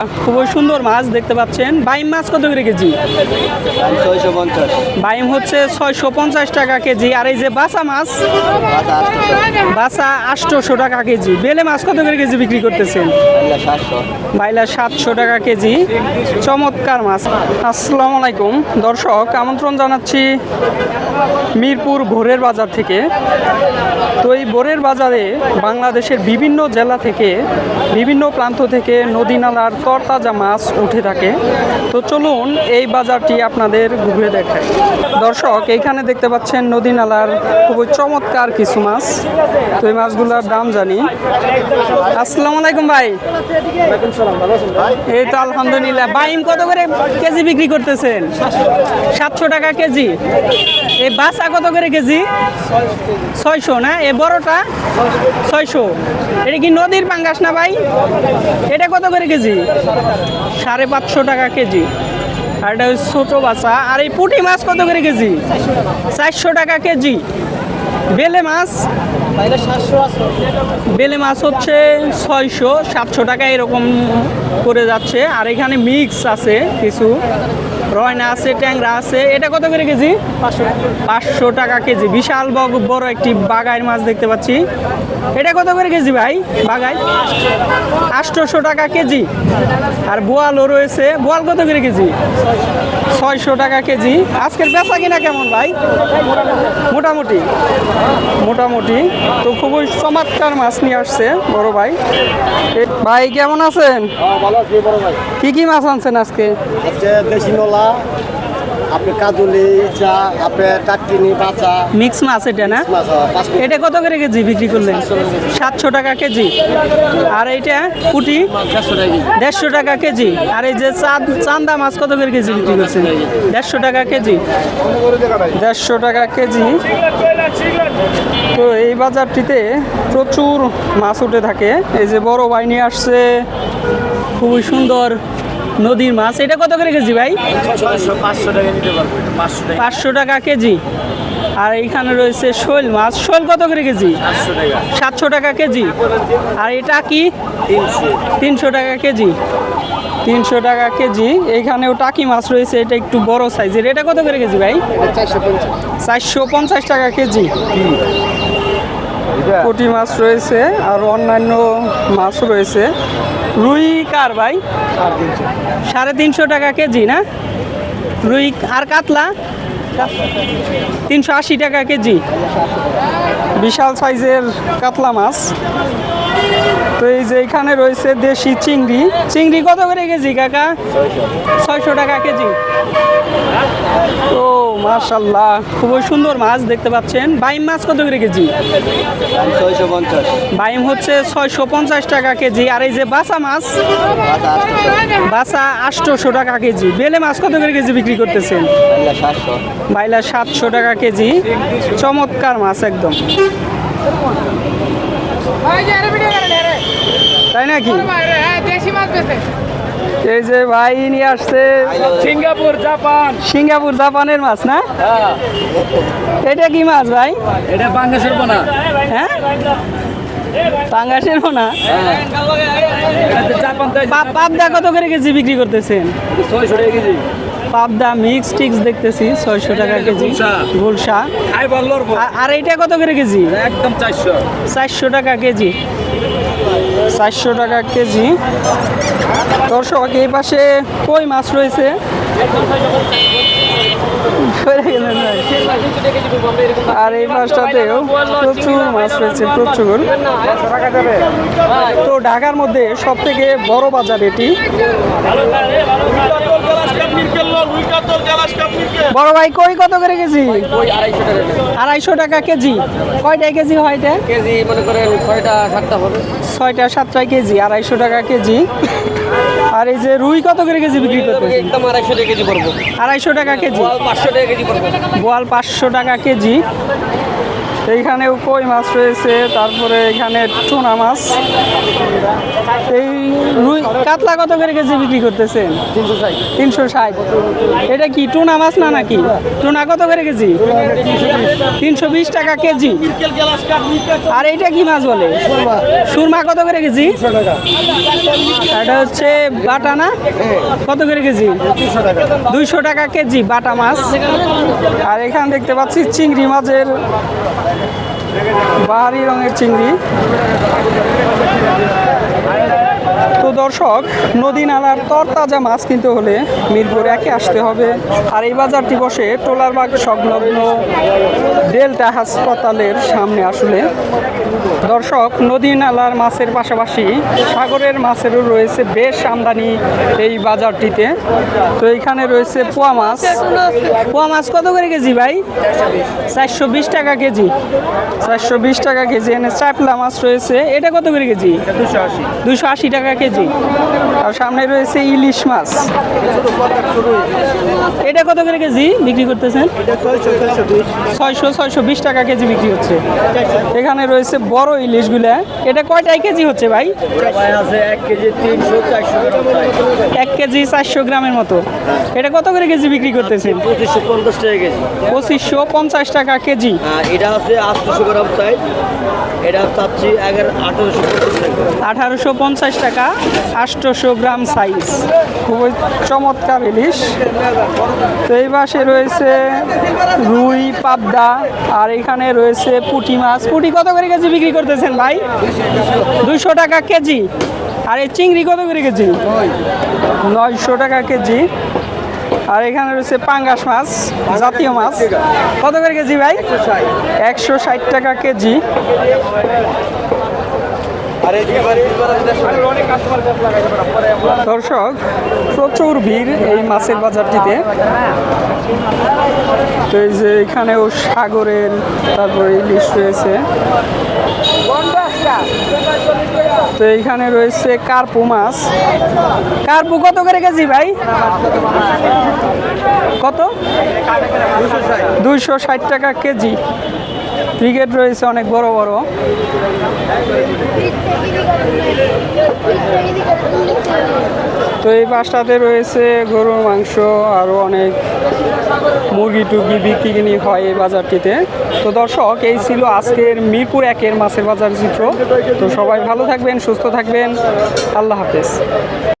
খুবই সুন্দর মাছ দেখতে পাচ্ছেন। বাইম মাছ কত করে কেজি? বাইম হচ্ছে ছয়শো পঞ্চাশ টাকা কেজি আর এই যে বাসা মাছ বাসা আটশোশো টাকা কেজি। বেলে মাছ কত করে কেজি বিক্রি করতেছেন? বাইলা সাতশো টাকা কেজি। চমৎকার মাছ। আসসালামু আলাইকুম। দর্শক আমন্ত্রণ জানাচ্ছি মিরপুর ভোরের বাজার থেকে। তো এই ভোরের বাজারে বাংলাদেশের বিভিন্ন জেলা থেকে বিভিন্ন প্রান্ত থেকে নদী নালার তরতাজা মাছ উঠে থাকে। তো চলুন এই বাজারটি আপনাদের ঘুরে দেখায় দর্শক, এইখানে দেখতে পাচ্ছেন নদী নালার খুবই চমৎকার কিছু মাছ। তো এই মাছগুলোর দাম জানি। আসসালামু আলাইকুম ভাই। এই তো আলহামদুলিল্লাহ। বাইম কত করে কেজি বিক্রি করতেছেন? সাতশো টাকা কেজি। এই বাসা কত করে কেজি? ছয়শো না? এ বড়টা? ছয়শো। এটা কি নদীর পাঙ্গাস না ভাই? এটা কত করে কেজি? সাড়ে পাঁচশো টাকা কেজি। আর এটা হচ্ছে ছোটো বাচ্চা। আর এই পুঁটি মাছ কত করে কেজি? চারশো টাকা কেজি। বেলে মাছ? বেলে মাছ হচ্ছে ছয়শো, সাতশো টাকা এরকম করে যাচ্ছে। আর এখানে মিক্স আছে কিছু। রয়না আছে ট্যাংরা আছে। এটা কত করে কেজি? পাঁচশো। টাকা কেজি। বিশাল বড় একটি বাগাইয়ের মাছ দেখতে পাচ্ছি। এটা কত করে কেজি ভাই? বাগাই? আটশোশো টাকা কেজি। আর বোয়ালও রয়েছে। বোয়াল কত করে কেজি? ছয়শো টাকা কেজি। আজকের বেচা কিনা কেমন ভাই? মোটামুটি। মোটামুটি। তো খুবই চমৎকার মাছ নিয়ে আসছে বড় ভাই। ভাই কেমন আছেন? ভাই। কি কি মাছ আনছেন আজকে? আজকে দেশি নলা আপনি কাজুলি চা আপনি টাটকিনি বাচা মিক্স মাছ এটা না? কেজি এটা কত করে কেজি বিক্রি করলেন? সাতশো টাকা কেজি। আর এইটা পুটি দেড়শো টাকা কেজি। আর এই যে চাঁদ চান্দা মাছ কত করে কেজি বিক্রি করছেন? দেড়শো টাকা কেজি। দেড়শো টাকা কেজি। তো এই বাজারটিতে প্রচুর মাছ উঠে থাকে। এই যে বড় নিয়ে আসছে। খুবই সুন্দর। নদীর মাছ। এটা কত করে কেজি ভাই? পাঁচশো টাকা কেজি। আর এইখানে রয়েছে শোল মাছ। শোল কত করে কেজি? সাতশো টাকা। কেজি। আর এটা কি? তিনশো। টাকা কেজি। তিনশো টাকা কেজি। এইখানেও টাকি মাছ রয়েছে। এটা একটু বড় সাইজের। এটা কত করে কেজি ভাই? চারশো পঞ্চাশ। চারশো পঞ্চাশ টাকা কেজি। পুঁটি মাছ রয়েছে। আর অন্যান্য মাছ রয়েছে। রুই কার ভাই? সাড়ে তিনশো টাকা কেজি, না? রুই আর কাতলা? তিনশো আশি টাকা কেজি। বিশাল সাইজের কাতলা মাছ। তো এই যে এখানে রয়েছে দেশি চিংড়ি। চিংড়ি কত করে কেজি কাকা? ছয়শো টাকা কেজি। তো মাশাল্লাহ খুবই সুন্দর মাছ দেখতে পাচ্ছেন। বাইম মাছ কত করে কেজি? ছয়শো পঞ্চাশ। বাইম হচ্ছে ছয়শো পঞ্চাশ টাকা কেজি আর এই যে বাসা মাছ বাসা আটশোশো টাকা কেজি। বেলে মাছ কত করে কেজি বিক্রি করতেছেন? বাইলা সাতশো। টাকা কেজি। চমৎকার মাছ একদম। তাই নাকি? এই যে ভাই নিয়ে আসছে সিঙ্গাপুর জাপান। সিঙ্গাপুর জাপানের মাছ না? এটা কি মাছ ভাই? এটা বাংলাদেশের বোনা হ্যাঁ? পাঙ্গাসের না জাপান পাবদা কত করে কেজি বিক্রি করতেছেন? ছয়শো টাকা কেজি। পাবদা মিক্স টিক্স দেখতেছি ছয়শো টাকা কেজি। গুলশা। আর- এইটা কত করে কেজি? একদম চারশো। চারশো টাকা কেজি। চারশো টাকা কেজি। দর্শক, এই পাশে কই মাছ রয়েছে। আর এই মাছটাতেও প্রচুর মাছ রয়েছে, প্রচুর। তো ঢাকার মধ্যে সব থেকে বড় বাজার এটি। বড় ভাই কই কত করে কেজি? আড়াইশো টাকা কেজি। কয়টায় কেজি হয় এটা? কেজি মনে করেন ছয়টা সাতটা হবে। ছয়টা সাতটা কেজি আড়াইশো টাকা কেজি। আর এই যে রুই কত করে কেজি বিক্রি করতে একদম আড়াইশো টাকা কেজি পড়ব। আড়াইশো টাকা কেজি। পাঁচশো টাকা কেজি পড়ব। বোয়াল পাঁচশো টাকা কেজি। এইখানেও কই মাছ রয়েছে, তারপরে এখানে টুনা মাছ। এই রুই, কাতলা কত করে কেজি বিক্রি করতেছেন? তিনশো ষাট। এটা কি টুনা মাছ না নাকি? টুনা কত করে কেজি? তিনশো বিশ টাকা কেজি। আর এটা কি মাছ বলে? সুরমা কত করে কেজি? এটা হচ্ছে বাটা না? কত করে কেজি? দুইশো টাকা কেজি বাটা মাছ। আর এখানে দেখতে পাচ্ছি চিংড়ি মাছের বাহারি রঙের চিংড়ি। তো দর্শক নদী নালার তরতাজা মাছ কিনতে হলে মিরপুর একে আসতে হবে। আর এই বাজারটি বসে টোলারবাগ সংলগ্ন ডেল্টা হাসপাতালের সামনে আসলে। দর্শক নদী নালার মাছের পাশাপাশি সাগরের মাছেরও রয়েছে বেশ আমদানি এই বাজারটিতে। তো এখানে রয়েছে পোয়া মাছ। পোয়া মাছ কত করে কেজি ভাই? চারশো বিশ টাকা কেজি। চারশো বিশ টাকা কেজি। এনে চাপলা মাছ রয়েছে। এটা কত করে কেজি? দুশো আশি। দুশো আশি টাকা কেজি। আর সামনে রয়েছে ইলিশ মাছ। এটা কত করে কেজি বিক্রি করতেছেন? ছয়শো ছয়শো বিশ টাকা কেজি বিক্রি হচ্ছে। এখানে রয়েছে বড় ইলিশগুলা। এটা কয়টাই কেজি হচ্ছে ভাই? এক কেজি চারশো গ্রামের মতো। এটা কত করে কেজি বিক্রি করতেছেন? পঁচিশশো পঞ্চাশ টাকা কেজি। পঁচিশশো পঞ্চাশ টাকা কেজি এটা সাইজ এটা আঠারোশো পঞ্চাশ টাকা টাকা, আটশোশো গ্রাম সাইজ খুবই চমৎকার ইলিশ। তো এই পাশে রয়েছে রুই, পাবদা, আর এখানে রয়েছে পুঁটি মাছ। পুঁটি কত করে কেজি বিক্রি করতেছেন ভাই? দুশো টাকা কেজি। আর এই চিংড়ি কত করে কেজি? নয়শো টাকা কেজি। আর এখানে রয়েছে পাঙ্গাস মাছ, জাতীয় মাছ। কত করে কেজি ভাই? একশো ষাট টাকা কেজি। দর্শক প্রচুর ভিড় এই মাছের বাজারটিতে। তো এই যে এখানেও সাগরের তারপরে ইলিশ রয়েছে। তো এইখানে রয়েছে কার্পু মাছ। কার্পু কত করে কেজি ভাই? কত? দুইশো ষাট টাকা কেজি। ক্রিকেট রয়েছে অনেক বড় বড়। তো এই পাশটাতে রয়েছে গরুর মাংস আরও অনেক মুরগি টুরগি বিক্রি হয় এই বাজারটিতে। তো দর্শক, এই ছিল আজকের মিরপুর একের মাছের বাজার চিত্র। তো সবাই ভালো থাকবেন, সুস্থ থাকবেন। আল্লাহ হাফেজ।